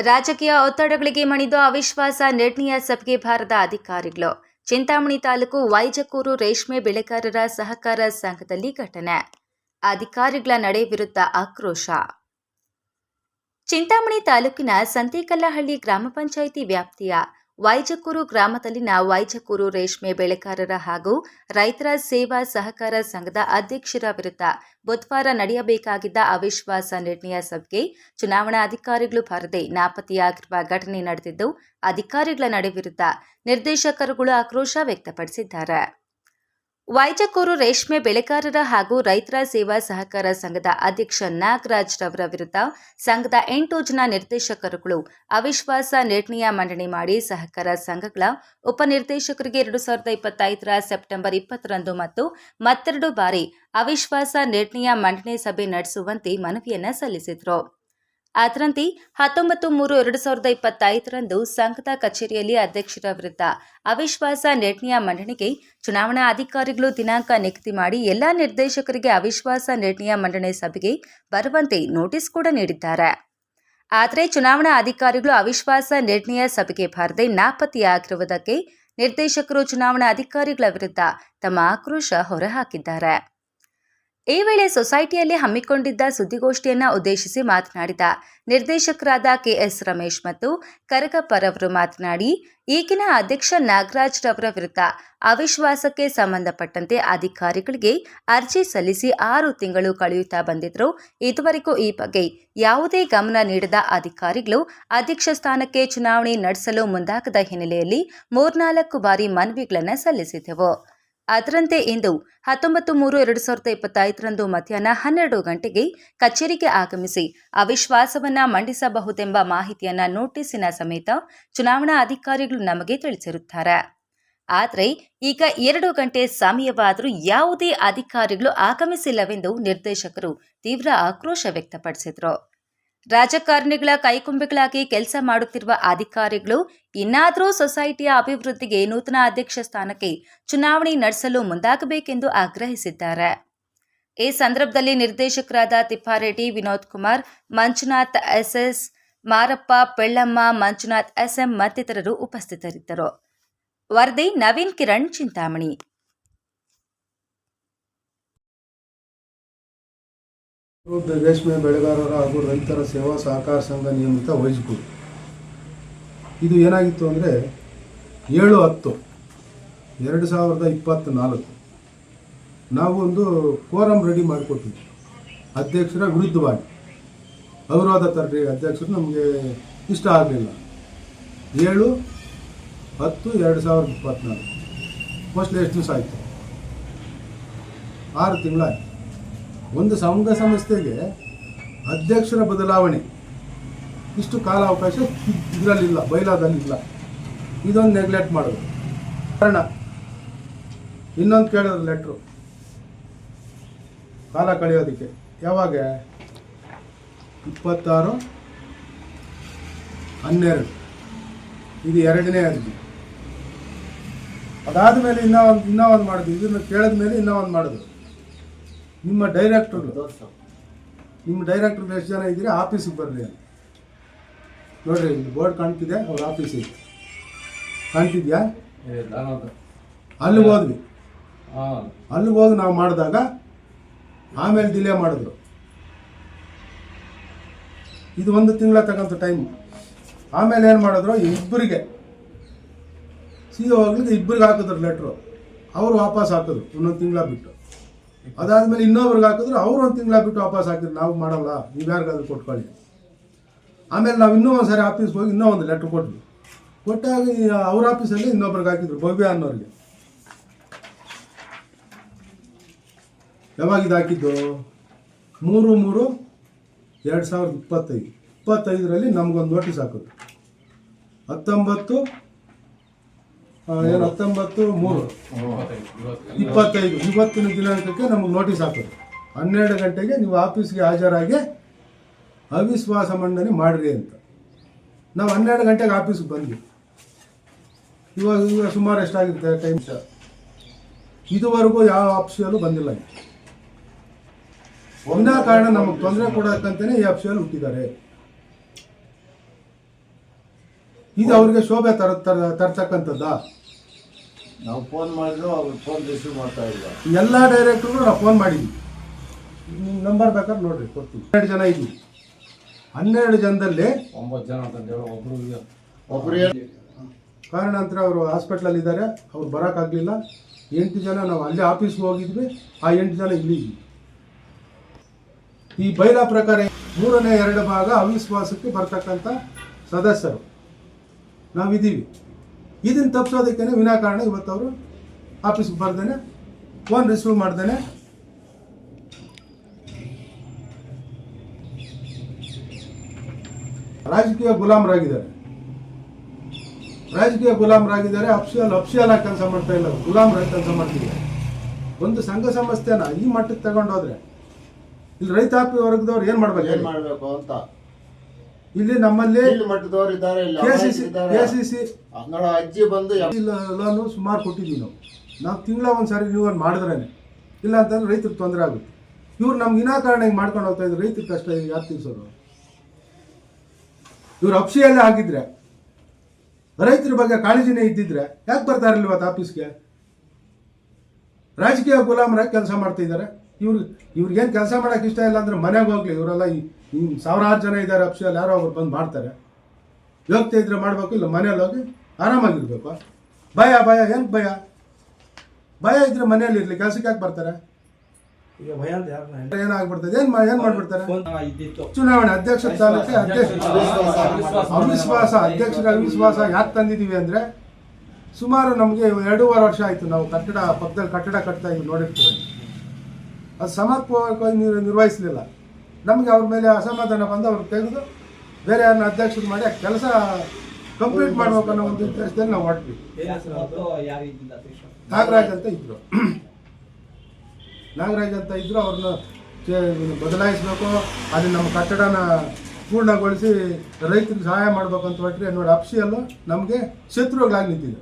ರಾಜಕೀಯ ಒತ್ತಡಗಳಿಗೆ ಮಣಿದು ಅವಿಶ್ವಾಸ ನಿರ್ಣಯ ಸಭೆಗೆ ಭಾರದ ಅಧಿಕಾರಿಗಳು. ಚಿಂತಾಮಣಿ ತಾಲೂಕು ವೈಜಕೂರು ರೇಷ್ಮೆ ಬೆಳೆಗಾರರ ಸಹಕಾರ ಸಂಘದಲ್ಲಿ ಘಟನೆ. ಅಧಿಕಾರಿಗಳ ನಡೆ ವಿರುದ್ಧ ಆಕ್ರೋಶ. ಚಿಂತಾಮಣಿ ತಾಲೂಕಿನ ಸಂತೇಕಲ್ಲಹಳ್ಳಿ ಗ್ರಾಮ ಪಂಚಾಯಿತಿ ವ್ಯಾಪ್ತಿಯ ವೈಜಕೂರು ಗ್ರಾಮದಲ್ಲಿನ ವೈಜಕೂರು ರೇಷ್ಮೆ ಬೆಳೆಗಾರರ ಹಾಗೂ ರೈತರ ಸೇವಾ ಸಹಕಾರ ಸಂಘದ ಅಧ್ಯಕ್ಷರ ವಿರುದ್ಧ ಬುಧವಾರ ನಡೆಯಬೇಕಾಗಿದ್ದ ಅವಿಶ್ವಾಸ ನಿರ್ಣಯ ಸಭೆಗೆ ಚುನಾವಣಾ ಅಧಿಕಾರಿಗಳು ಬರದೆ ನಾಪತ್ತೆಯಾಗಿರುವ ಘಟನೆ ನಡೆದಿದ್ದು, ಅಧಿಕಾರಿಗಳ ನಡೆ ವಿರುದ್ಧ ನಿರ್ದೇಶಕರುಗಳು ಆಕ್ರೋಶ ವ್ಯಕ್ತಪಡಿಸಿದ್ದಾರೆ. ವೈಜಕೂರು ರೇಷ್ಮೆ ಬೆಳೆಗಾರರ ಹಾಗೂ ರೈತರ ಸೇವಾ ಸಹಕಾರ ಸಂಘದ ಅಧ್ಯಕ್ಷ ನಾಗರಾಜ್ ರವರ ವಿರುದ್ಧ ಸಂಘದ ಎಂಟು ಜನ ನಿರ್ದೇಶಕರುಗಳು ಅವಿಶ್ವಾಸ ನಿರ್ಣಯ ಮಂಡನೆ ಮಾಡಿ ಸಹಕಾರ ಸಂಘಗಳ ಉಪನಿರ್ದೇಶಕರಿಗೆ ಎರಡು ಸಾವಿರದ ಇಪ್ಪತ್ತೈದರ ಸೆಪ್ಟೆಂಬರ್ ಇಪ್ಪತ್ತರಂದು ಮತ್ತು ಮತ್ತೆರಡು ಬಾರಿ ಅವಿಶ್ವಾಸ ನಿರ್ಣಯ ಮಂಡನೆ ಸಭೆ ನಡೆಸುವಂತೆ ಮನವಿಯನ್ನ ಸಲ್ಲಿಸಿದರು. ಅದರಂತೆ ಹತ್ತೊಂಬತ್ತು ಮೂರು ಎರಡು ಸಾವಿರದ ಇಪ್ಪತ್ತೈದರಂದು ಸಂಘದ ಕಚೇರಿಯಲ್ಲಿ ಅಧ್ಯಕ್ಷರ ವಿರುದ್ಧ ಅವಿಶ್ವಾಸ ನಿರ್ಣಯ ಮಂಡನೆಗೆ ಚುನಾವಣಾ ಅಧಿಕಾರಿಗಳು ದಿನಾಂಕ ನಿಗದಿ ಮಾಡಿ ಎಲ್ಲಾ ನಿರ್ದೇಶಕರಿಗೆ ಅವಿಶ್ವಾಸ ನಿರ್ಣಯ ಮಂಡನೆ ಸಭೆಗೆ ಬರುವಂತೆ ನೋಟಿಸ್ ಕೂಡ ನೀಡಿದ್ದಾರೆ. ಆದರೆ ಚುನಾವಣಾ ಅಧಿಕಾರಿಗಳು ಅವಿಶ್ವಾಸ ನಿರ್ಣಯ ಸಭೆಗೆ ಬಾರದೆ ನಾಪತ್ತೆಯಾಗಿರುವುದಕ್ಕೆ ನಿರ್ದೇಶಕರು ಚುನಾವಣಾ ಅಧಿಕಾರಿಗಳ ವಿರುದ್ಧ ತಮ್ಮ ಆಕ್ರೋಶ ಹೊರಹಾಕಿದ್ದಾರೆ. ಈ ವೇಳೆ ಸೊಸೈಟಿಯಲ್ಲಿ ಹಮ್ಮಿಕೊಂಡಿದ್ದ ಸುದ್ದಿಗೋಷ್ಠಿಯನ್ನು ಉದ್ದೇಶಿಸಿ ಮಾತನಾಡಿದ ನಿರ್ದೇಶಕರಾದ ಕೆಎಸ್ ರಮೇಶ್ ಮತ್ತು ಕರಗಪ್ಪರವರು ಮಾತನಾಡಿ, ಈಗಿನ ಅಧ್ಯಕ್ಷ ನಾಗರಾಜ್ ರವರ ವಿರುದ್ಧ ಅವಿಶ್ವಾಸಕ್ಕೆ ಸಂಬಂಧಪಟ್ಟಂತೆ ಅಧಿಕಾರಿಗಳಿಗೆ ಅರ್ಜಿ ಸಲ್ಲಿಸಿ ಆರು ತಿಂಗಳು ಕಳೆಯುತ್ತಾ ಬಂದಿದ್ದರು ಇದುವರೆಗೂ ಈ ಬಗ್ಗೆ ಯಾವುದೇ ಗಮನ ನೀಡದ ಅಧಿಕಾರಿಗಳು ಅಧ್ಯಕ್ಷ ಸ್ಥಾನಕ್ಕೆ ಚುನಾವಣೆ ನಡೆಸಲು ಮುಂದಾಗದ ಹಿನ್ನೆಲೆಯಲ್ಲಿ ಮೂರ್ನಾಲ್ಕು ಬಾರಿ ಮನವಿಗಳನ್ನು ಸಲ್ಲಿಸಿದೆವು ಅದರಂತೆ ಇಂದು ಹತ್ತೊಂಬತ್ತು ಮೂರು ಎರಡು ಸಾವಿರದ ಇಪ್ಪತ್ತೈದರಂದು ಮಧ್ಯಾಹ್ನ ಹನ್ನೆರಡು ಗಂಟೆಗೆ ಕಚೇರಿಗೆ ಆಗಮಿಸಿ ಅವಿಶ್ವಾಸವನ್ನ ಮಂಡಿಸಬಹುದೆಂಬ ಮಾಹಿತಿಯನ್ನ ನೋಟಿಸಿನ ಸಮೇತ ಚುನಾವಣಾ ಅಧಿಕಾರಿಗಳು ನಮಗೆ ತಿಳಿಸಿರುತ್ತಾರೆ. ಆದರೆ ಈಗ ಎರಡು ಗಂಟೆ ಸಮಯವಾದರೂ ಯಾವುದೇ ಅಧಿಕಾರಿಗಳು ಆಗಮಿಸಿಲ್ಲವೆಂದು ನಿರ್ದೇಶಕರು ತೀವ್ರ ಆಕ್ರೋಶ ವ್ಯಕ್ತಪಡಿಸಿದರು. ರಾಜಕಾರಣಿಗಳ ಕೈಕೊಂಬೆಗಳಾಗಿ ಕೆಲಸ ಮಾಡುತ್ತಿರುವ ಅಧಿಕಾರಿಗಳು, ಇನ್ನಾದರೂ ಸೊಸೈಟಿಯ ಅಭಿವೃದ್ಧಿಗೆ ನೂತನ ಅಧ್ಯಕ್ಷ ಸ್ಥಾನಕ್ಕೆ ಚುನಾವಣೆ ನಡೆಸಲು ಮುಂದಾಗಬೇಕೆಂದು ಆಗ್ರಹಿಸಿದ್ದಾರೆ. ಈ ಸಂದರ್ಭದಲ್ಲಿ ನಿರ್ದೇಶಕರಾದ Tippareddy, Vinod Kumar, Manjunath, S S Marappa, Pellamma, Manjunath, S M ಮತ್ತಿತರರು ಉಪಸ್ಥಿತರಿದ್ದರು. ವರದಿ ನವೀನ್ ಕಿರಣ್, ಚಿಂತಾಮಣಿ. ರೇಷ್ಮೆ ಬೆಳೆಗಾರರ ಹಾಗೂ ರೈತರ ಸೇವಾ ಸಹಕಾರ ಸಂಘ ನಿಯಮಿತ ವಹಿಸಿಕೊಡು. ಇದು ಏನಾಗಿತ್ತು ಅಂದರೆ ಏಳು ಹತ್ತು, ಎರಡು ಸಾವಿರದ ಇಪ್ಪತ್ತ್ನಾಲ್ಕು ನಾವು ಒಂದು ಫೋರಮ್ ರೆಡಿ ಮಾಡಿಕೊಟ್ಟಿದ್ವಿ. ಅಧ್ಯಕ್ಷರ ವಿರುದ್ಧವಾಗಿ. ಅವಿರೋಧ ತರ್ರಿ ಅಧ್ಯಕ್ಷರು ನಮಗೆ ಇಷ್ಟ ಆಗಲಿಲ್ಲ. ಏಳು, ಹತ್ತು, ಎರಡು ಸಾವಿರದ ಇಪ್ಪತ್ತ್ನಾಲ್ಕು ಫಸ್ಟ್ ಎಷ್ಟು ದಿವಸ ಆಯಿತು? ಆರು ತಿಂಗಳಾಯ್ತು. ಒಂದು ಸಂಘ ಸಂಸ್ಥೆಗೆ ಅಧ್ಯಕ್ಷರ ಬದಲಾವಣೆ. ಇಷ್ಟು ಕಾಲಾವಕಾಶ ಇದರಲ್ಲಿಲ್ಲ ಬೈಲಾದಲ್ಲಿಲ್ಲ ಇದೊಂದು ನೆಗ್ಲೆಕ್ಟ್ ಮಾಡೋದು ಕಾರಣ, ಇನ್ನೊಂದು ಕೇಳಿದ್ರು ಲೆಟ್ರು ಕಾಲ ಕಳೆಯೋದಕ್ಕೆ. ಯಾವಾಗ? ಇಪ್ಪತ್ತಾರು, ಹನ್ನೆರಡು. ಇದು ಎರಡನೇ ಅರ್ಜಿ. ಅದಾದ ಮೇಲೆ ಇನ್ನೂ ಒಂದು ಇನ್ನೂ ಒಂದು ಮಾಡಿದ್ವಿ ಇದನ್ನು ಕೇಳಿದ ಮೇಲೆ ಇನ್ನೂ ಒಂದು ಮಾಡಿದ್ರು ನಿಮ್ಮ ಡೈರೆಕ್ಟರ್. ನಿಮ್ಮ ಡೈರೆಕ್ಟರ್ ಎಷ್ಟು ಜನ ಇದ್ದೀರಿ? ಆಫೀಸಿಗೆ ಬರಲಿ ಅಲ್ಲಿ ನೋಡ್ರಿ ಇಲ್ಲಿ ಬೋರ್ಡ್ ಕಾಣ್ತಿದೆ ಅವ್ರ ಆಫೀಸಿಗೆ ಕಾಣ್ತಿದ್ಯಾ? ಅಲ್ಲಿ ಹೋದ್ವಿ. ಅಲ್ಲಿಗೆ ಹೋಗಿ ನಾವು ಮಾಡಿದಾಗ ಆಮೇಲೆ ಡಿಲೇ ಮಾಡಿದ್ರು. ಇದು ಒಂದು ತಿಂಗಳ ತಗೊಂತ ಟೈಮ್ ಆಮೇಲೆ ಏನು ಮಾಡಿದ್ರು? ಇಬ್ಬರಿಗೆ. ಸಿ ಹೋಗ್ಲಿಕ್ಕೆ ಇಬ್ಬರಿಗೆ ಹಾಕಿದ್ರು ಲೆಟ್ರು ಅವರು ವಾಪಸ್ ಹಾಕಿದ್ರು ಇನ್ನೊಂದು ತಿಂಗಳ ಬಿಟ್ಟು. ಅದಾದ್ಮೇಲೆ ಇನ್ನೊಬ್ರಿಗೆ ಹಾಕಿದ್ರು ಅವ್ರು ಒಂದು ತಿಂಗಳ ಬಿಟ್ಟು ವಾಪಸ್ ಹಾಕಿದ್ರು ನಾವು ಮಾಡಲ್ಲ, ನೀವು ಯಾರಿಗಾದ್ರೂ ಕೊಟ್ಕೊಳ್ಳಿ. ಆಮೇಲೆ ನಾವು ಇನ್ನೂ ಒಂದು ಸಾರಿ ಆಫೀಸ್ಗೆ ಹೋಗಿ ಇನ್ನೂ ಒಂದು ಲೆಟ್ರ್ ಕೊಟ್ವಿ. ಕೊಟ್ಟಾಗ ಅವ್ರ ಆಫೀಸಲ್ಲಿ ಇನ್ನೊಬ್ರಿಗೆ ಹಾಕಿದ್ರು, ಭವ್ಯ ಅನ್ನೋರಿಗೆ. ಯಾವಾಗ ಇದಾಕಿದ್ದು ಮೂರು ಮೂರು ಎರಡು ಸಾವಿರದ ಇಪ್ಪತ್ತೈದು. ಇಪ್ಪತ್ತೈದರಲ್ಲಿ ನಮಗೊಂದು ನೋಟಿಸ್ ಹಾಕಿದ್ರು. ಹತ್ತೊಂಬತ್ತು ಏನು ಹತ್ತೊಂಬತ್ತು, ಮೂರು. ಇಪ್ಪತ್ತೈದು. ಇವತ್ತಿನ ದಿನಾಂಕಕ್ಕೆ ನಮಗೆ ನೋಟಿಸ್ ಹಾಕೋದು. ಹನ್ನೆರಡು ಗಂಟೆಗೆ ನೀವು ಆಫೀಸ್ಗೆ ಹಾಜರಾಗಿ ಅವಿಶ್ವಾಸ ಮಂಡನೆ ಮಾಡಿರಿ ಅಂತ. ನಾವು ಹನ್ನೆರಡು ಗಂಟೆಗೆ ಆಫೀಸ್ಗೆ ಬಂದ್ವಿ. ಇವಾಗ ಇವಾಗ ಸುಮಾರು ಎಷ್ಟಾಗಿರುತ್ತೆ ಟೈಮ್ ಇದುವರೆಗೂ ಯಾವ ಆಪ್ಷಿಯಲ್ಲೂ ಬಂದಿಲ್ಲ ವಿನಾಕಾರಣ ನಮಗೆ ತೊಂದರೆ ಕೊಡೋಕ್ಕಂತಲೇ ಈ ಆಫೀಸಲ್ಲಿ ಹುಟ್ಟಿದ್ದಾರೆ. ಇದು ಅವ್ರಿಗೆ ಶೋಭೆ ತರ ತರ- ತರ್ತಕ್ಕಂಥದ್ದಾ ನಾವು ಫೋನ್ ಮಾಡಿದ್ರು ಅವ್ರು ಫೋನ್ ರಿಸೀವ್ ಮಾಡ್ತಾ ಇಲ್ಲ. ಎಲ್ಲ ಡೈರೆಕ್ಟ್ರಿಗೂ ನಾವು ಫೋನ್ ಮಾಡಿದ್ವಿ. ನಿಮ್ಮ ನಂಬರ್ ಬೇಕಾದ್ರೆ ನೋಡ್ರಿ ಕೊಡ್ತೀವಿ ಹನ್ನೆರಡು ಜನ ಇದ್ವಿ. ಹನ್ನೆರಡು ಜನದಲ್ಲಿ ಒಂಬತ್ತು ಜನ ಅಂತ ಹೇಳಿ ಒಬ್ರು ಒಬ್ರು ಕಾರಣಾಂತರ ಅವರು ಹಾಸ್ಪಿಟ್ಲಲ್ಲಿ ಇದ್ದಾರೆ ಅವ್ರು ಬರೋಕ್ಕಾಗಲಿಲ್ಲ. ಎಂಟು ಜನ ನಾವು ಅಲ್ಲೇ ಆಫೀಸ್ಗೆ ಹೋಗಿದ್ವಿ. ಆ ಎಂಟು ಜನ ಇಲ್ಲಿ ಇದ್ವಿ. ಈ ಬೈಲಾ ಪ್ರಕಾರ ಮೂರನೇ ಎರಡು ಭಾಗ ಅವಿಶ್ವಾಸಕ್ಕೆ ಬರ್ತಕ್ಕಂಥ ಸದಸ್ಯರು. ನಾವಿದ್ದೀವಿ. ಇದನ್ನು ತಪ್ಪಿಸೋದಕ್ಕೇನೆ ವಿನಾಕಾರಣ ಇವತ್ತು ಅವರು ಆಫೀಸ್ಗೆ ಬರ್ದೇನೆ, ಫೋನ್ ರಿಸೀವ್ ಮಾಡ್ದೇನೆ. ರಾಜಕೀಯ ಗುಲಾಮರಾಗಿದ್ದಾರೆ. ರಾಜಕೀಯ ಗುಲಾಮರಾಗಿದ್ದಾರೆ ಅಫ್ಸಿಯಲ್ ಅಫ್ಸಿಯಲ್ ಆಗಿ ಕೆಲಸ ಮಾಡ್ತಾ ಇಲ್ಲ ಗುಲಾಮರಾಗಿ ಕೆಲಸ ಮಾಡ್ತಿದ್ದಾರೆ ಒಂದು ಸಂಘ ಸಂಸ್ಥೆನ ಈ ಮಟ್ಟಕ್ಕೆ ತಗೊಂಡೋದ್ರೆ, ಇಲ್ಲಿ ರೈತಾಪಿ ವರ್ಗದವ್ರು ಏನು ಮಾಡ್ಬೇಕು? ಏನು ಮಾಡಬೇಕು ಅಂತ? ಇಲ್ಲಿ ನಮ್ಮಲ್ಲಿ ಇಲ್ಲಿ ಮಟ್ಟದವ್ರು ಇದ್ದಾರೆ ಇಲ್ಲಿ ಕೆಸಿಸಿ ಇದ್ದಾರೆ. ಕೆಸಿಸಿ ನೋಡ ಅಜ್ಜಿ ಬಂದು ಲೋನು ಸುಮಾರು ಕೊಟ್ಟಿದ್ದೀವಿ ನಾವು. ನಾವು ತಿಂಗಳ ಒಂದ್ಸಾರಿ ನೀವು ಒಂದು ಮಾಡಿದ್ರೇನೆ. ಇಲ್ಲ ಅಂತಂದ್ರೆ ರೈತರಿಗೆ ತೊಂದರೆ ಆಗುತ್ತೆ. ಇವ್ರು ನಮ್ಗೆ ವಿನಾಕಾರಣ ಹಿಂಗೆ ಮಾಡ್ಕೊಂಡು ಹೋಗ್ತಾ ಇದ್ರು ರೈತರ ಕಷ್ಟ ಯಾರು ತಿಳಿಸೋರು ಇವ್ರು ಅಪ್ಸಿಯಲ್ಲೇ ಆಗಿದ್ರೆ ರೈತರ ಬಗ್ಗೆ ಕಾಳಜಿನೇ ಇದ್ದಿದ್ರೆ ಯಾಕೆ ಬರ್ತಾ ಇರಲಿಲ್ಲ ಇವತ್ತು ಆಫೀಸ್ಗೆ ರಾಜಕೀಯ ಗುಲಾಮರಾಗಿ ಕೆಲಸ ಮಾಡ್ತಿದ್ದಾರೆ ಇವ್ರು ಇವ್ರಿಗೇನು ಕೆಲಸ ಮಾಡೋಕೆ ಇಷ್ಟ ಇಲ್ಲ ಅಂದ್ರೆ ಮನೆಗೆ ಹೋಗ್ಲಿ. ಇವರೆಲ್ಲ ಈ ಈ ಸಾವಿರಾರು ಜನ ಇದ್ದಾರೆ ಅಪ್ಸಿಯಲ್ಲಿ ಯಾರೋ ಅವ್ರು ಬಂದು ಮಾಡ್ತಾರೆ. ಯೋಗ್ಯತೆ ಇದ್ರೆ ಮಾಡಬೇಕು ಇಲ್ಲ ಮನೇಲಿ ಹೋಗಿ ಆರಾಮಾಗಿರ್ಬೇಕು. ಭಯ ಭಯ ಏನು ಭಯ? ಭಯ ಇದ್ರೆ ಮನೇಲಿ ಇರಲಿ ಕೆಲಸಕ್ಕೆ ಯಾಕೆ ಬರ್ತಾರೆ? ಈಗ ಭಯ ಅಂತ ಏನಾಗ್ಬಿಡ್ತದೆ? ಏನ್ ಏನ್ ಮಾಡ್ಬಿಡ್ತಾರೆ? ಚುನಾವಣೆ ಅಧ್ಯಕ್ಷ ಸ್ಥಾನಕ್ಕೆ ಅಧ್ಯಕ್ಷ ಅವಿಶ್ವಾಸ ಅಧ್ಯಕ್ಷರ. ಅವಿಶ್ವಾಸ ಯಾಕೆ ತಂದಿದ್ದೀವಿ ಅಂದ್ರೆ ಸುಮಾರು ನಮಗೆ ಎರಡೂವರೆ ವರ್ಷ ಆಯ್ತು ನಾವು ಕಟ್ಟಡ ಪಕ್ಕದಲ್ಲಿ ಕಟ್ಟಡ ಕಟ್ತಾ ಇದ್ವಿ ನೋಡಿರ್ತೀವಿ. ಅದು ಸಮರ್ಪಕವಾಗಿ ನೀರು ನಿರ್ವಹಿಸಲಿಲ್ಲ. ನಮಗೆ ಅವ್ರ ಮೇಲೆ ಅಸಮಾಧಾನ ಬಂದು ಅವ್ರು ತೆಗೆದು ಬೇರೆ ಯಾರನ್ನ ಅಧ್ಯಕ್ಷರು ಮಾಡಿ ಕೆಲಸ ಕಂಪ್ಲೀಟ್ ಮಾಡಬೇಕು ಅನ್ನೋ ಒಂದು ಇಂಟ್ರೆಸ್ಟಲ್ಲಿ ನಾವು ಹೊರಟ್ವಿ. ನಾಗರಾಜ್ ಅಂತ ಇದ್ದರು ನಾಗರಾಜ್ ಅಂತ ಇದ್ದರು ಅವ್ರನ್ನ ಬದಲಾಯಿಸ್ಬೇಕು ಅಲ್ಲಿ ನಮ್ಮ ಕಟ್ಟಡನ ಪೂರ್ಣಗೊಳಿಸಿ ರೈತರಿಗೆ ಸಹಾಯ ಮಾಡಬೇಕು ಅಂತ ಹೊರಟ್ರೆ ನೋಡಿ ಅಪ್ಸಿಯಲ್ಲೂ ನಮಗೆ ಶತ್ರುಗಳಾಗಿ ನಿಂತಿದೆ.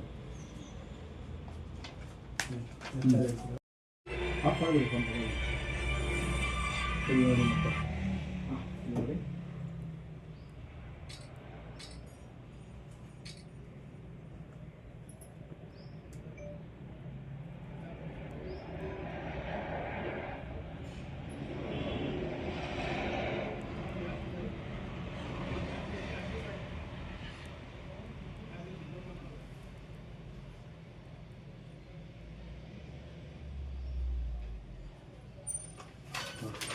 ಅಪ್ಪ というように思って。